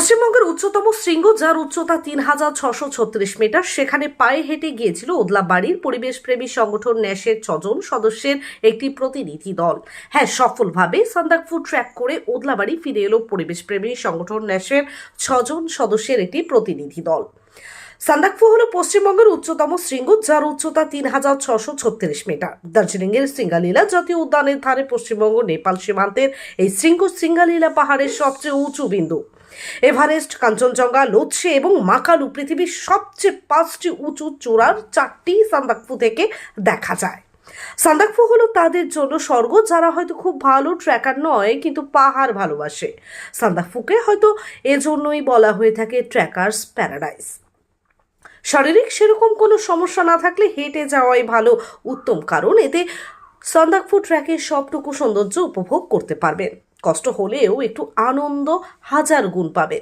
পশ্চিমবঙ্গের উচ্চতম শৃঙ্গ, যার উচ্চতা তিন হাজার ছশো ছত্রিশ মিটার, সেখানে পায়ে হেঁটে গিয়েছিল ওদলাবাড়ির পরিবেশপ্রেমী সংগঠন ন্যাশের ছজন সদস্যের একটি প্রতিনিধি দল। হ্যাঁ সফলভাবে সান্দাকফু ট্র্যাক করে ওদলা বাড়ি ফিরে এলো পরিবেশপ্রেমী সংগঠন ন্যাশের ছজন সদস্যের একটি প্রতিনিধি দল। সান্দাকফু হল পশ্চিমবঙ্গের উচ্চতম শৃঙ্গ, যার উচ্চতা তিন হাজার ছশো ছত্রিশ মিটার। দার্জিলিংয়ের সিঙ্গালীলা জাতীয় উদ্যানের ধারে পশ্চিমবঙ্গ, নেপাল সীমান্তের এই শৃঙ্গ সিঙ্গালীলা পাহাড়ের সবচেয়ে উঁচু বিন্দু। এভারেস্ট, কাঞ্চনজঙ্ঘা লোৎসে এবং মাকালু পৃথিবীর সবচেয়ে পাঁচটি উঁচু চূড়ার চারটি সান্দাকফু থেকে দেখা যায়। সান্দাকফু হলো তাদের জন্য স্বর্গ, যারা হয়তো খুব ভালো ট্র্যাকার নয়, কিন্তু পাহাড় ভালোবাসে। সান্দাকফুকে হয়তো এজন্যই বলা হয়ে থাকে ট্র্যাকার্স প্যারাডাইস। শারীরিক সেরকম কোনো সমস্যা না থাকলে হেঁটে যাওয়াই ভালো উত্তম কারণ, এতে সান্দাকফু ট্র্যাকের সবটুকু সৌন্দর্য উপভোগ করতে পারবেন। কষ্ট হলেও একটু আনন্দ হাজার গুণ পাবেন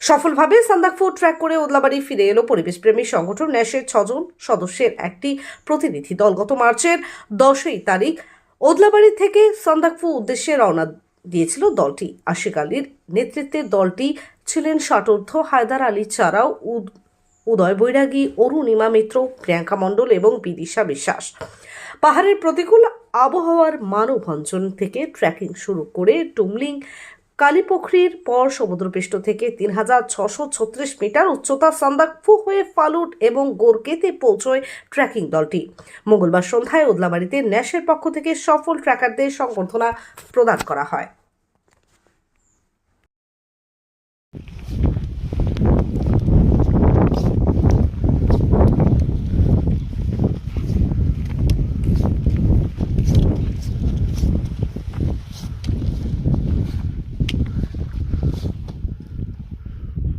সফলভাবে সান্দাকফু ট্র্যাক করে ওদলাবাড়ি ফিরে এলো পরিবেশপ্রেমী সংগঠন ন্যাশের ছজন সদস্যের একটি প্রতিনিধি দল। গত মার্চের দশই তারিখ ওদলাবাড়ি থেকে সান্দাকফু উদ্দেশ্যে রওনা দিয়েছিল দলটি। আশিক আলীর নেতৃত্বের দলটি ছিলেন ষাটোর্ধ, হায়দার আলী ছাড়াও উদ- উদয় বৈরাগী অরুণিমা মিত্র প্রিয়াঙ্কা মণ্ডল এবং বিদিশা বিশ্বাস। পাহাড়ের প্রতিকূল আবহাওয়ার মানভঞ্জন থেকে ট্র্যাকিং শুরু করে টুমলিং কালীপোখরির পর সমুদ্রপৃষ্ঠ থেকে তিন হাজার ছশো ছত্রিশ মিটার উচ্চতা সান্দাকফু হয়ে ফালুট এবং গোরকেতে পৌঁছয় ট্র্যাকিং দলটি। মঙ্গলবার সন্ধ্যায় ওদলাবাড়িতে ন্যাশের পক্ষ থেকে সফল ট্র্যাকারদের সংবর্ধনা প্রদান করা হয়।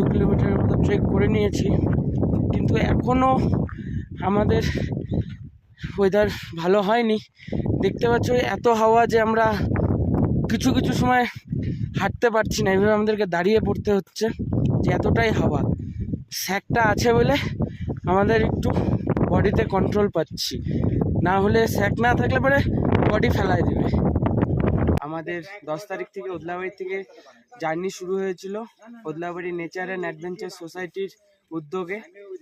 দু কিলোমিটারের মতো ট্রেক করে নিয়েছি। কিন্তু এখনও আমাদের ওয়েদার ভালো হয়নি। দেখতে পাচ্ছ এত হাওয়া যে আমরা কিছু কিছু সময় হাঁটতে পারছি না। এভাবে আমাদেরকে দাঁড়িয়ে পড়তে হচ্ছে যে এতটাই হাওয়া। স্যাকটা আছে বলে আমাদের একটু বডিতে কন্ট্রোল পাচ্ছি। না হলে স্যাক না থাকলে পরে বডি ফেলায় দেবে। আমাদের দশ তারিখ থেকে ওদলাবাড়ি থেকে জার্নি শুরু হয়েছিল। ওদলাবাড়ি নেচার অ্যান্ড অ্যাডভেঞ্চার সোসাইটির উদ্যোগে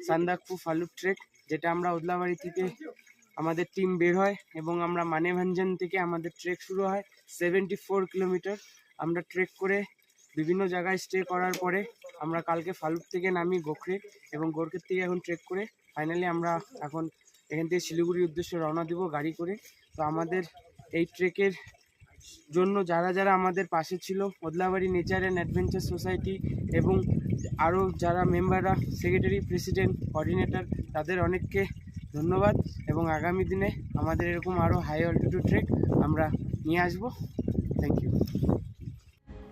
সান্দাকফু ফালুক ট্রেক, যেটা আমরা ওদলাবাড়ি থেকে আমাদের টিম বের হয় এবং আমরা মানেভাঞ্জন থেকে আমাদের ট্রেক শুরু হয়। সেভেন্টি ফোর কিলোমিটার আমরা ট্রেক করে বিভিন্ন জায়গায় স্টে করার পরে আমরা কালকে ফালুক থেকে নামি গোখরে এবং গোরখের থেকে এখন ট্রেক করে ফাইনালি আমরা এখন এখান থেকে শিলিগুড়ির উদ্দেশ্যে রওনা দিব গাড়ি করে। তো আমাদের এই ট্রেকের জন্য যারা যারা আমাদের পাশে ছিল Odlabari nature and adventure society এবং আরও যারা মেম্বাররা সেক্রেটারি প্রেসিডেন্ট কোঅর্ডিনেটর তাদের অনেককে ধন্যবাদ এবং আগামী দিনে আমাদের এরকম আরও হাই অল্টিটিউড ট্রেক আমরা নিয়ে আসব। থ্যাংক ইউ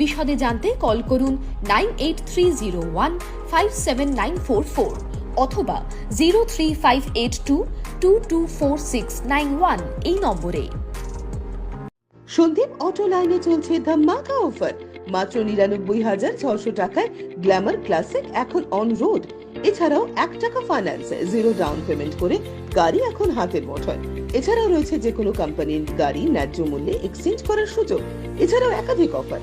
বিশদে জানতে কল করুন nine eight three zero one five seven nine four four অথবা zero three five eight two two two four six nine one এই নম্বরে। সন্দীপ অটো লাইনে চলছে ধামাকা অফার। মাত্র নিরানব্বই হাজার ছশো টাকায় গ্ল্যামার ক্লাসিক এখন অন রোড এছাড়াও এক টাকা ফাইন্যান্সে জিরো ডাউন পেমেন্ট করে গাড়ি এখন হাতের মুঠোয়। এছাড়াও রয়েছে যে কোনো কোম্পানির গাড়ি ন্যায্য মূল্যে এক্সচেঞ্জ করার সুযোগ। এছাড়াও একাধিক অফার